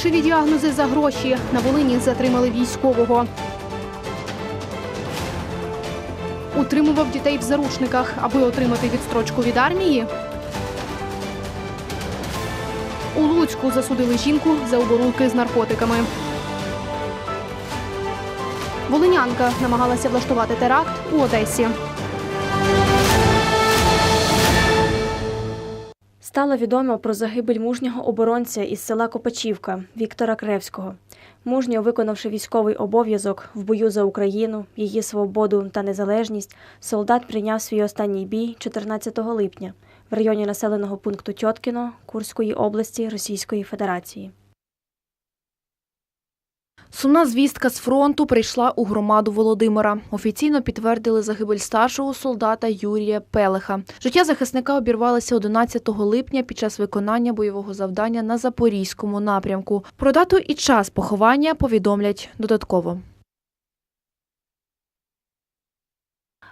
Фальшиві діагнози за гроші. На Волині затримали військового. Утримував дітей в заручниках, аби отримати відстрочку від армії. У Луцьку засудили жінку за оборудки з наркотиками. Волинянка намагалася влаштувати теракт у Одесі. Стало відомо про загибель мужнього оборонця із села Копачівка Віктора Кревського. Мужньо виконавши військовий обов'язок в бою за Україну, її свободу та незалежність, солдат прийняв свій останній бій 14 липня в районі населеного пункту Тьоткіно Курської області Російської Федерації. Сумна звістка з фронту прийшла у громаду Володимира. Офіційно підтвердили загибель старшого солдата Юрія Пелеха. Життя захисника обірвалося 11 липня під час виконання бойового завдання на запорізькому напрямку. Про дату і час поховання повідомлять додатково.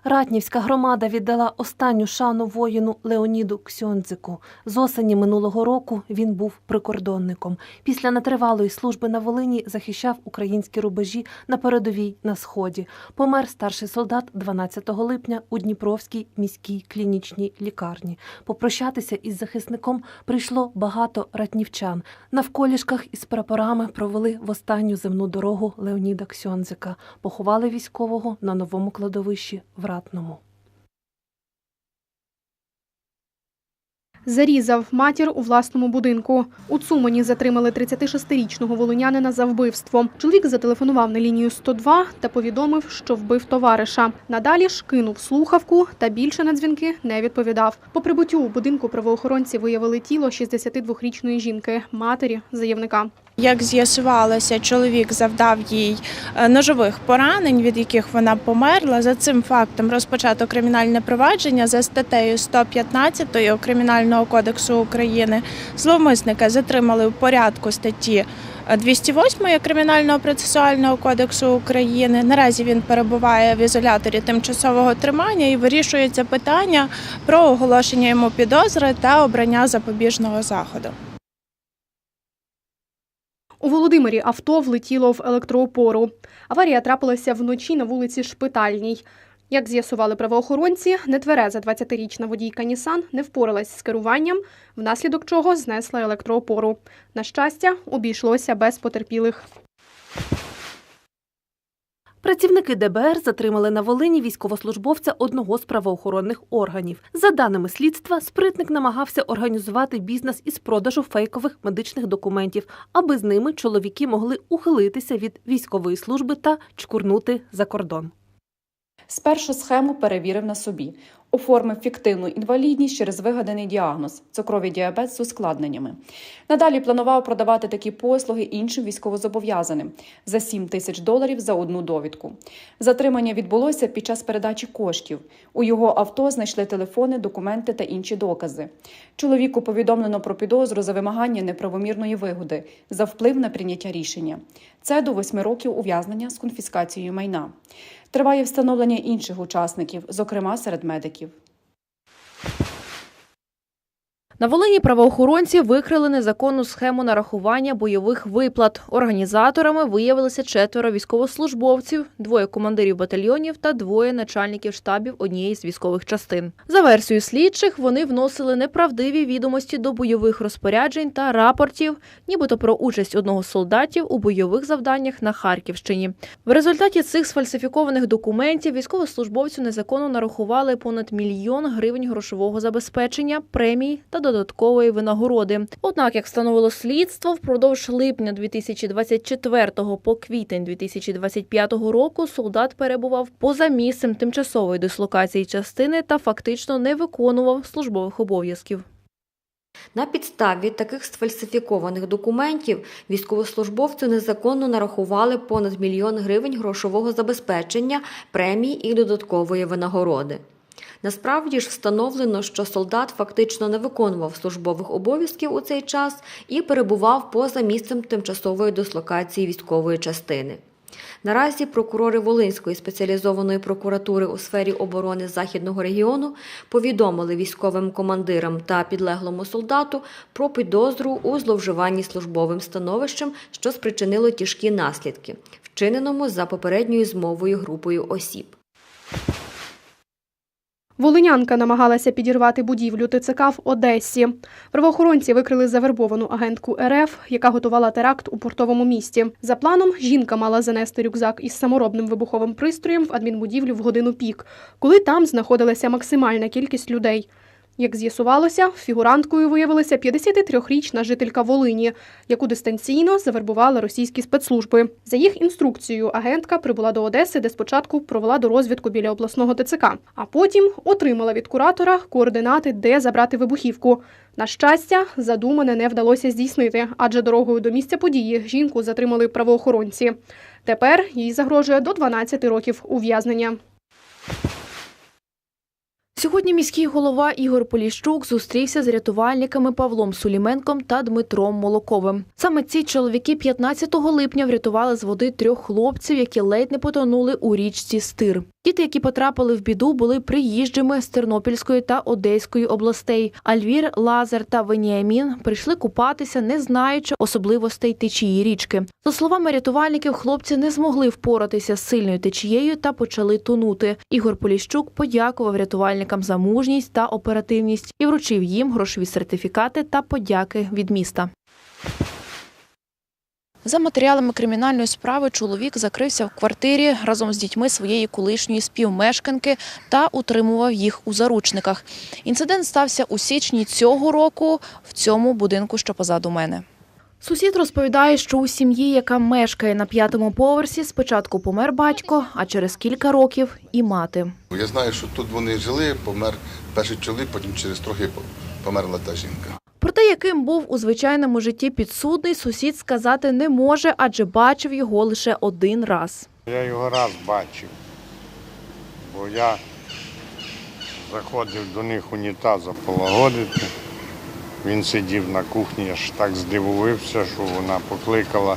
Ратнівська громада віддала останню шану воїну Леоніду Ксьондзику. З осені минулого року він був прикордонником. Після нетривалої служби на Волині захищав українські рубежі на передовій на сході. Помер старший солдат 12 липня у Дніпровській міській клінічній лікарні. Попрощатися із захисником прийшло багато ратнівчан. Навколішках із прапорами провели в останню земну дорогу Леоніда Ксьондзика. Поховали військового на новому кладовищі в Ратному. Зарізав матір у власному будинку. У Цумані затримали 36-річного волинянина за вбивство. Чоловік зателефонував на лінію 102 та повідомив, що вбив товариша. Надалі ж кинув слухавку та більше на дзвінки не відповідав. По прибуттю у будинку правоохоронці виявили тіло 62-річної жінки, матері заявника. Як з'ясувалося, чоловік завдав їй е, ножових поранень, від яких вона померла. За цим фактом розпочато кримінальне провадження за статтею 115 Кримінального кодексу України. Зловмисника затримали в порядку статті е, 208 Кримінального процесуального кодексу України. Наразі він перебуває в ізоляторі тимчасового тримання і вирішується питання про оголошення йому підозри та обрання запобіжного заходу. У Володимирі авто влетіло в електроопору. Аварія трапилася вночі на вулиці Шпитальній. Як з'ясували правоохоронці, нетвереза 20-річна водійка Нісан не впоралась з керуванням, внаслідок чого знесла електроопору. На щастя, обійшлося без потерпілих. Працівники ДБР затримали на Волині військовослужбовця одного з правоохоронних органів. За даними слідства, спритник намагався організувати бізнес із продажу фейкових медичних документів, аби з ними чоловіки могли ухилитися від військової служби та чкурнути за кордон. Спершу схему перевірив на собі, оформив фіктивну інвалідність через вигаданий діагноз цукровий діабет з ускладненнями. Надалі планував продавати такі послуги іншим військовозобов'язаним за 7 тисяч доларів за одну довідку. Затримання відбулося під час передачі коштів. У його авто знайшли телефони, документи та інші докази. Чоловіку повідомлено про підозру за вимагання неправомірної вигоди за вплив на прийняття рішення. Це до 8 років ув'язнення з конфіскацією майна. Триває встановлення інших учасників, зокрема серед медиків. На Волині правоохоронці викрили незаконну схему нарахування бойових виплат. Організаторами виявилися четверо військовослужбовців, двоє командирів батальйонів та двоє начальників штабів однієї з військових частин. За версією слідчих, вони вносили неправдиві відомості до бойових розпоряджень та рапортів, нібито про участь одного з солдатів у бойових завданнях на Харківщині. В результаті цих сфальсифікованих документів військовослужбовцю незаконно нарахували понад мільйон гривень грошового забезпечення, премій та додаткової винагороди. Однак, як встановило слідство, впродовж липня 2024 по квітень 2025 року солдат перебував поза місцем тимчасової дислокації частини та фактично не виконував службових обов'язків. На підставі таких сфальсифікованих документів військовослужбовцю незаконно нарахували понад мільйон гривень грошового забезпечення, премій і додаткової винагороди. Насправді ж встановлено, що солдат фактично не виконував службових обов'язків у цей час і перебував поза місцем тимчасової дислокації військової частини. Наразі прокурори Волинської спеціалізованої прокуратури у сфері оборони Західного регіону повідомили військовим командирам та підлеглому солдату про підозру у зловживанні службовим становищем, що спричинило тяжкі наслідки, вчиненому за попередньою змовою групою осіб. Волинянка намагалася підірвати будівлю ТЦК в Одесі. Правоохоронці викрили завербовану агентку РФ, яка готувала теракт у портовому місті. За планом, жінка мала занести рюкзак із саморобним вибуховим пристроєм в адмінбудівлю в годину пік, коли там знаходилася максимальна кількість людей. Як з'ясувалося, фігуранткою виявилася 53-річна жителька Волині, яку дистанційно завербували російські спецслужби. За їх інструкцією, агентка прибула до Одеси, де спочатку провела дорозвідку біля обласного ТЦК, а потім отримала від куратора координати, де забрати вибухівку. На щастя, задумане не вдалося здійснити, адже дорогою до місця події жінку затримали правоохоронці. Тепер їй загрожує до 12 років ув'язнення. Сьогодні міський голова Ігор Поліщук зустрівся з рятувальниками Павлом Суліменком та Дмитром Молоковим. Саме ці чоловіки 15 липня врятували з води трьох хлопців, які ледь не потонули у річці Стир. Діти, які потрапили в біду, були приїжджими з Тернопільської та Одеської областей. Альвір, Лазар та Веніамін прийшли купатися, не знаючи особливостей течії річки. За словами рятувальників, хлопці не змогли впоратися з сильною течією та почали тонути. Ігор Поліщук подякував рятувальникам за мужність та оперативність і вручив їм грошові сертифікати та подяки від міста. За матеріалами кримінальної справи чоловік закрився в квартирі разом з дітьми своєї колишньої співмешканки та утримував їх у заручниках. Інцидент стався у січні цього року в цьому будинку, що позаду мене. Сусід розповідає, що у сім'ї, яка мешкає на п'ятому поверсі, спочатку помер батько, а через кілька років і мати. Я знаю, що тут вони жили, помер перший чоловік, потім через трохи померла та жінка. Про те, яким був у звичайному житті підсудний, сусід сказати не може, адже бачив його лише один раз. Я його раз бачив, бо я заходив до них унітаза полагодити. Він сидів на кухні, я ж так здивувався, що вона покликала,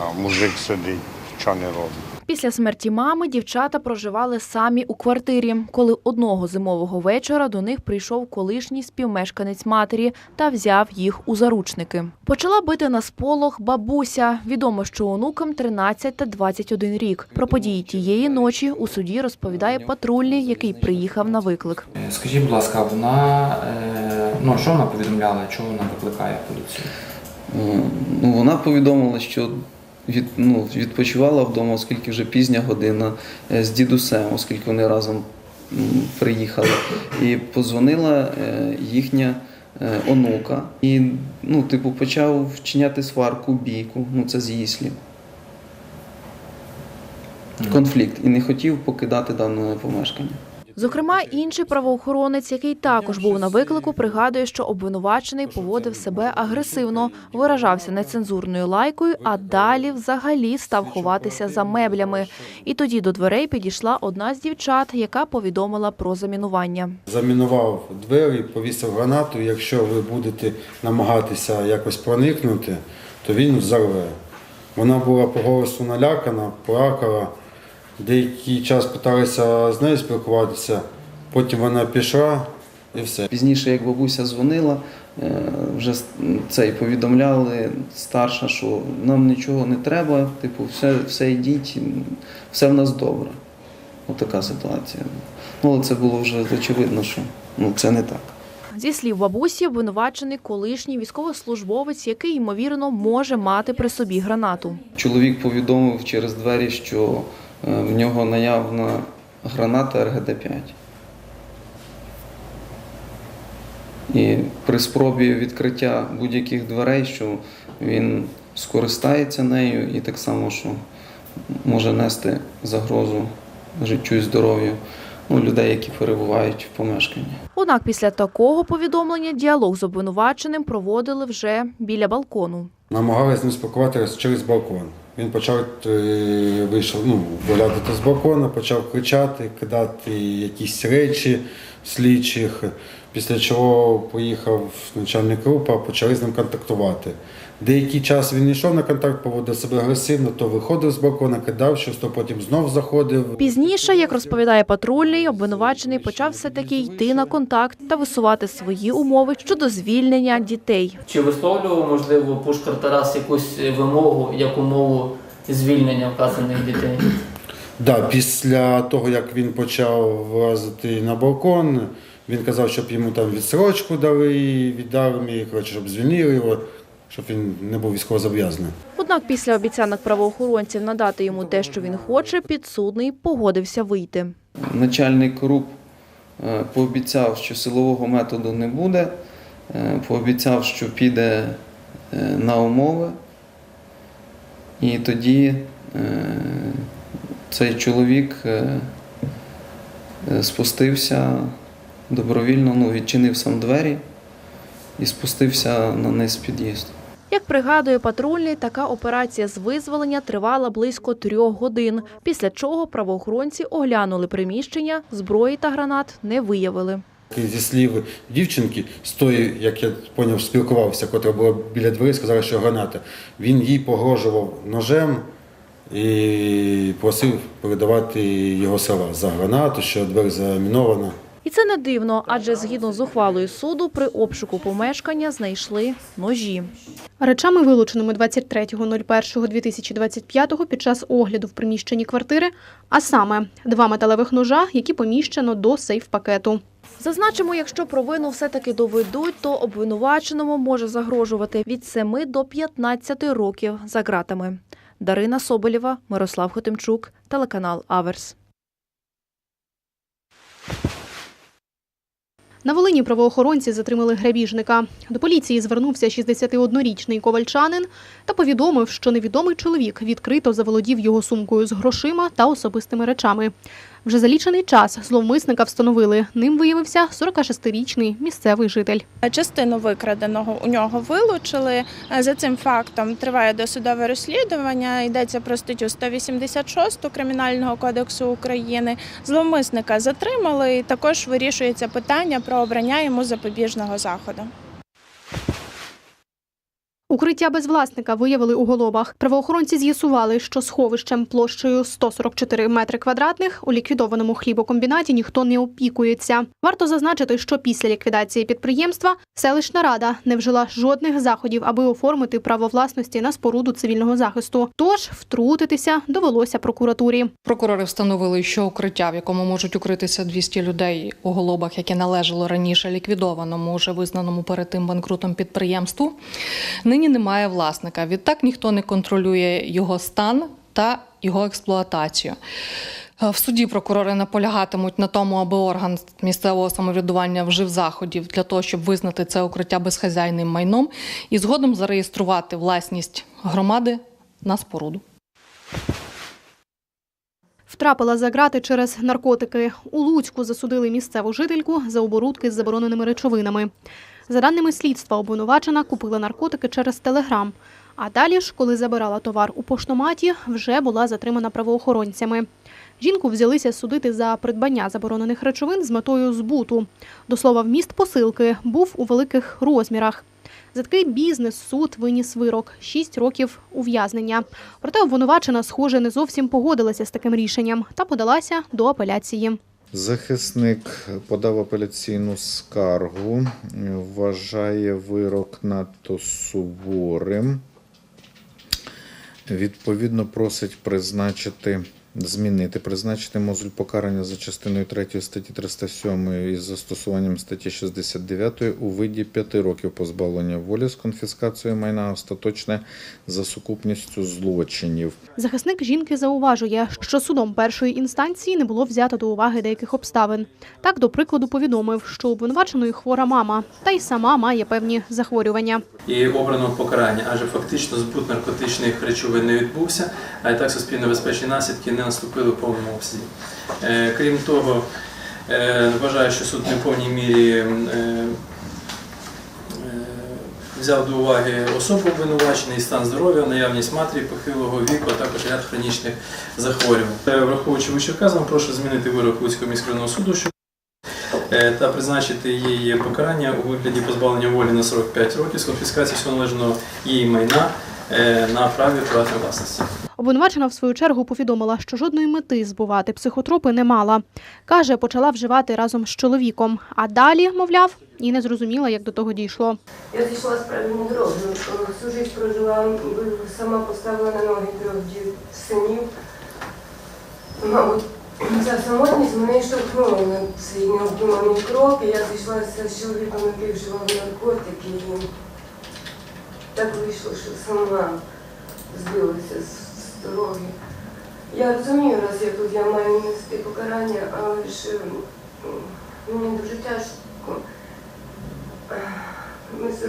а мужик сидить, що не робить. Після смерті мами дівчата проживали самі у квартирі, коли одного зимового вечора до них прийшов колишній співмешканець матері та взяв їх у заручники. Почала бити на сполох бабуся. Відомо, що онукам 13 та 21 рік. Про події тієї ночі у суді розповідає патрульний, який приїхав на виклик. Е, Скажіть, будь ласка, вона е, ну що вона повідомляла, чого вона викликає поліцію? Е, Ну, вона повідомила, що від, ну, відпочивала вдома, оскільки вже пізня година е, з дідусем, оскільки вони разом приїхали. І позвонила е, їхня е, онука. І ну, типу, почав вчиняти сварку, бійку. Ну, це з її слів. Конфлікт. І не хотів покидати дане помешкання. Зокрема, інший правоохоронець, який також був на виклику, пригадує, що обвинувачений поводив себе агресивно, виражався нецензурною лайкою, а далі взагалі став ховатися за меблями. І тоді до дверей підійшла одна з дівчат, яка повідомила про замінування. замінував двері, повісив гранату. Якщо ви будете намагатися якось проникнути, то він взорве. Вона була по голосу налякана, плакала. Деякий час питалися з нею спілкуватися, потім вона пішла і все. Пізніше, як бабуся дзвонила, е, вже цей повідомляли старша, що нам нічого не треба, типу, все, все йдіть, все в нас добре. Отака ситуація. Ну, але це було вже очевидно, що ну, це не так. Зі слів бабусі, обвинувачений колишній військовослужбовець, який ймовірно може мати при собі гранату. Чоловік повідомив через двері, що в нього наявна граната РГД-5. І при спробі відкриття будь-яких дверей, що він скористається нею і так само, що може нести загрозу життю і здоров'ю ну, людей, які перебувають в помешканні. Однак після такого повідомлення діалог з обвинуваченим проводили вже біля балкону. Намагалися з ним спілкуватися через балкон. Він почав е, вийшов, ну, виглядати з балкона, почав кричати, кидати якісь речі слідчих. Після чого поїхав начальник група, почали з ним контактувати. Деякий час він йшов на контакт, поводив себе агресивно, то виходив з балкона, кидав щось, то потім знов заходив. Пізніше, як розповідає патрульний, обвинувачений почав все-таки йти на контакт та висувати свої умови щодо звільнення дітей. Чи висловлював, можливо, Пушкар Тарас якусь вимогу як умову звільнення вказаних дітей? Да, після того, як він почав вилазити на балкон, він казав, щоб йому там відсрочку дали від армії, коротше, щоб звільнили його, щоб він не був військовозобов'язаний. Однак після обіцянок правоохоронців надати йому те, що він хоче, підсудний погодився вийти. Начальник РУП е, пообіцяв, що силового методу не буде, е, пообіцяв, що піде е, на умови. І тоді цей чоловік спустився добровільно, ну, відчинив сам двері і спустився на низ під'їзду. Як пригадує патрульний, така операція з визволення тривала близько трьох годин, після чого правоохоронці оглянули приміщення, зброї та гранат не виявили. Зі слів дівчинки, з тої, як я поняв, спілкувався, котра була біля двері, сказала, що граната. Він їй погрожував ножем і просив передавати його слова за гранату, що двері замінована. І це не дивно, адже згідно з ухвалою суду при обшуку помешкання знайшли ножі. Речами, вилученими 23.01.2025 під час огляду в приміщенні квартири, а саме два металевих ножа, які поміщено до сейф-пакету. Зазначимо, якщо провину все-таки доведуть, то обвинуваченому може загрожувати від 7 до 15 років за ґратами. Дарина Соболєва, Мирослав Хотимчук, телеканал Аверс. На Волині правоохоронці затримали грабіжника. До поліції звернувся 61-річний ковальчанин та повідомив, що невідомий чоловік відкрито заволодів його сумкою з грошима та особистими речами. Вже за лічений час зловмисника встановили. Ним виявився 46-річний місцевий житель. Частину викраденого у нього вилучили. За цим фактом триває досудове розслідування. Йдеться про статтю 186 Кримінального кодексу України. Зловмисника затримали. і Також вирішується питання про обрання йому запобіжного заходу. Укриття без власника виявили у Голобах. Правоохоронці з'ясували, що сховищем площею 144 метри квадратних у ліквідованому хлібокомбінаті ніхто не опікується. Варто зазначити, що після ліквідації підприємства селищна рада не вжила жодних заходів, аби оформити право власності на споруду цивільного захисту. Тож втрутитися довелося прокуратурі. Прокурори встановили, що укриття, в якому можуть укритися 200 людей у голобах, яке належало раніше ліквідованому, уже визнаному перед тим банкрутом підприємству, нині немає власника. Відтак ніхто не контролює його стан та його експлуатацію. Е, В суді прокурори наполягатимуть на тому, аби орган місцевого самоврядування вжив заходів для того, щоб визнати це укриття безхазяйним майном і згодом зареєструвати власність громади на споруду. Втрапила за грати через наркотики. У Луцьку засудили місцеву жительку за оборудки з забороненими речовинами. За даними слідства, обвинувачена купила наркотики через телеграм. А далі ж, коли забирала товар у поштоматі, вже була затримана правоохоронцями. Жінку взялися судити за придбання заборонених речовин з метою збуту. До слова, вміст посилки був у великих розмірах. За такий бізнес суд виніс вирок 6 років ув'язнення. Проте обвинувачена, схоже, не зовсім погодилася з таким рішенням та подалася до апеляції. Захисник подав апеляційну скаргу, вважає вирок надто суворим. Відповідно, просить призначити, змінити, призначити мозуль покарання за частиною 3 статті 307 із застосуванням статті 69 у виді 5 років позбавлення волі з конфіскацією майна остаточне за сукупністю злочинів. Захисник жінки зауважує, що судом першої інстанції не було взято до уваги деяких обставин. Так, до прикладу, повідомив, що обвинуваченої хвора мама, та й сама має певні захворювання. і обрано покарання, адже фактично збут наркотичних речовин не відбувся, а і так суспільно безпечні наслідки не наступили в повному обсязі. Е, Крім того, е, вважаю, що суд не в повній мірі е, взяв до уваги особу обвинувачений, стан здоров'я, наявність матері похилого віку, а також ряд хронічних захворювань. Враховуючи вищевказано, прошу змінити вирок Луцького міськрайонного суду, що та призначити їй покарання у вигляді позбавлення волі на 45 років з конфіскації всього належного їй майна на праві приватної власності. Обвинувачена в свою чергу повідомила, що жодної мети збувати психотропи не мала. Каже, почала вживати разом з чоловіком. А далі, мовляв, і не зрозуміла, як до того дійшло. Я зійшла з правильну дорогу. Всю життя прожила, сама поставила на ноги трьох синів. Мабуть, ця самотність мене штовхнула на цей необдуманий крок. І я зійшлася з чоловіком, який вживав наркотики. І так вийшло, що сама збилася з дороги. Я розумію, раз я тут я маю нести покарання, але ж мені дуже тяжко. Ми з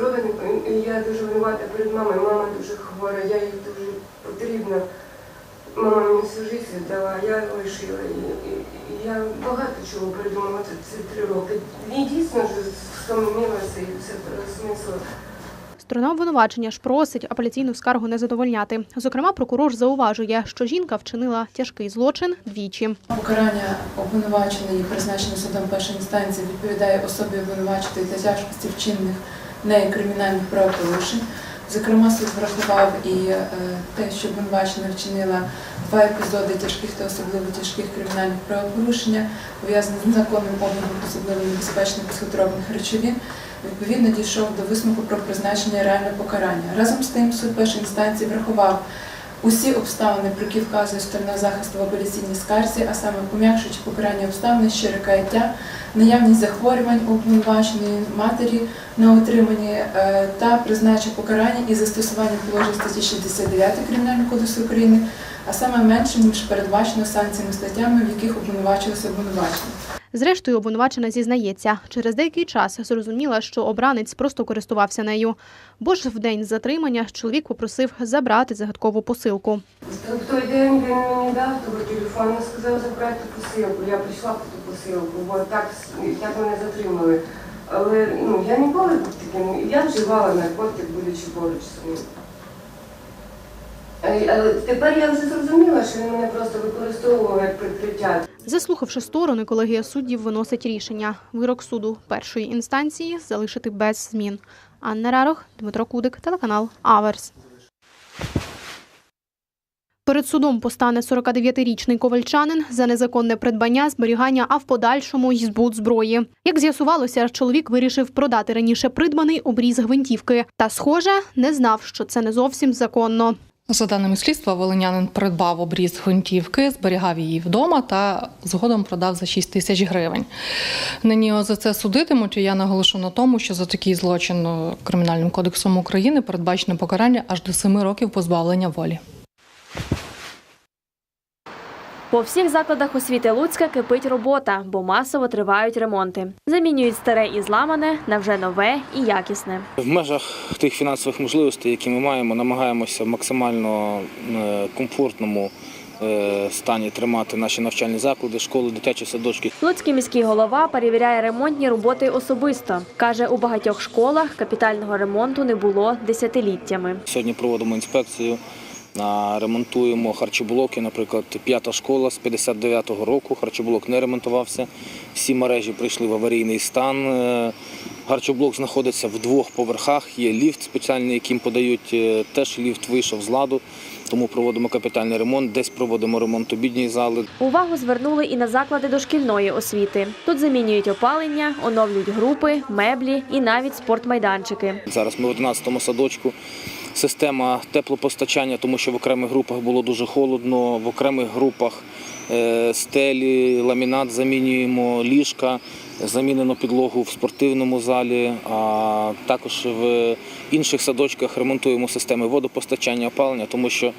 і я дуже винувата перед мамою. Мама дуже хвора, я їй дуже потрібна. Мама мені всю життя дала, я лишила. І я багато чого придумала ці три роки. І дійсно ж втомилася і все переосмислила. Сторона обвинувачення ж просить апеляційну скаргу не задовольняти. Зокрема, прокурор зауважує, що жінка вчинила тяжкий злочин двічі. Покарання обвинуваченої, призначене судом першої інстанції, відповідає особі обвинуваченої та тяжкості вчинених нею кримінальних правопорушень. Зокрема, суд врахував і е, те, що обвинувачена вчинила два епізоди тяжких та особливо тяжких кримінальних правопорушення, пов'язаних з незаконним обігом особливо небезпечних психотропних речовин. Відповідно дійшов до висновку про призначення реального покарання. Разом з тим, суд першої інстанції врахував усі обставини, про які вказує сторона захисту в апеляційній скарзі, а саме пом'якшуючи покарання обставини, щире каяття, наявність захворювань у обвинуваченої матері на утриманні е, та призначив покарання із застосуванням положень статті 69 Кримінального кодексу України, а саме менше, ніж передбачено санкціями статтями, в яких обвинувачувався обвинувачений. Зрештою, обвинувачена зізнається, через деякий час зрозуміла, що обранець просто користувався нею. Бо ж в день затримання чоловік попросив забрати загадкову посилку. В той день він мені дав того телефону, сказав забрати посилку. Я прийшла по ту посилку, бо так, так мене затримали. Але ну, я ніколи таким, я вживала наркотик, будучи поруч з ним. Е, Але тепер я вже зрозуміла, що він мене просто використовував як прикриття. Заслухавши сторони, колегія суддів виносить рішення. Вирок суду першої інстанції залишити без змін. Анна Рарох, Дмитро Кудик, телеканал Аверс. Перед судом постане 49-річний ковальчанин за незаконне придбання, зберігання, а в подальшому й збут зброї. Як з'ясувалося, чоловік вирішив продати раніше придбаний обріз гвинтівки. Та, схоже, не знав, що це не зовсім законно. За даними слідства, волинянин придбав обріз гвинтівки, зберігав її вдома та згодом продав за 6 тисяч гривень. Нині за це судитимуть. і Я наголошу на тому, що за такий злочин е, Кримінальним кодексом України передбачено покарання аж до 7 років позбавлення волі. По всіх закладах освіти Луцька кипить робота, бо масово тривають ремонти. Замінюють старе і зламане на вже нове і якісне. В межах тих фінансових можливостей, які ми маємо, намагаємося в максимально е, комфортному е, стані тримати наші навчальні заклади, школи, дитячі садочки. Луцький міський голова перевіряє ремонтні роботи особисто. Каже, у багатьох школах капітального ремонту не було десятиліттями. Сьогодні проводимо інспекцію. Ремонтуємо харчоблоки. Наприклад, п'ята школа з 59-го року. Харчоблок не ремонтувався. Всі мережі прийшли в аварійний стан. Е, Харчоблок знаходиться в двох поверхах. Є ліфт спеціальний, яким подають. е, Теж ліфт вийшов з ладу, тому проводимо капітальний ремонт. Десь проводимо ремонт обідньої зали. Увагу звернули і на заклади дошкільної освіти. Тут замінюють опалення, оновлюють групи, меблі і навіть спортмайданчики. Зараз ми в 11-му садочку. Система теплопостачання, тому що в окремих групах було дуже холодно, в окремих групах е, стелі, ламінат замінюємо, ліжка, замінено підлогу в спортивному залі, а також в інших садочках ремонтуємо системи водопостачання, опалення, тому що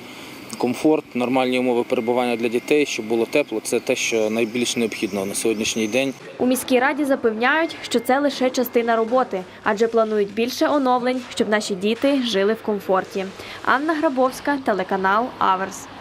комфорт, нормальні умови перебування для дітей, щоб було тепло, це те, що найбільш необхідно на сьогоднішній день. У міській раді запевняють, що це лише частина роботи, адже планують більше оновлень, щоб наші діти жили в комфорті. Анна Грабовська, телеканал Аверс. –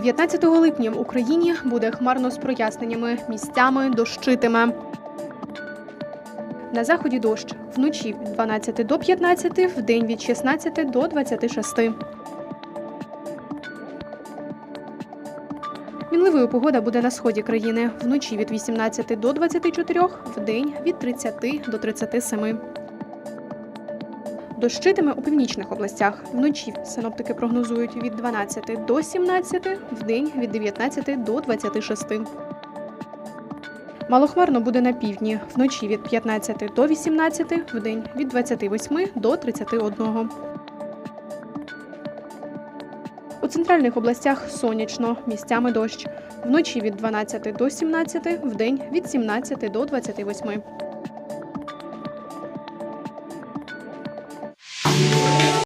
19 липня в Україні буде хмарно з проясненнями, місцями дощитиме. На заході дощ вночі від 12 до 15, вдень від 16 до 26. Мінливою погода буде на сході країни вночі від 18 до 24, вдень від 30 до 37. Дощитиме у північних областях. Вночі синоптики прогнозують від 12 до 17, вдень від 19 до 26. Малохмарно буде на півдні. Вночі від 15 до 18, вдень від 28 до 31. У центральних областях сонячно, місцями дощ. Вночі від 12 до 17, вдень від 17 до 28.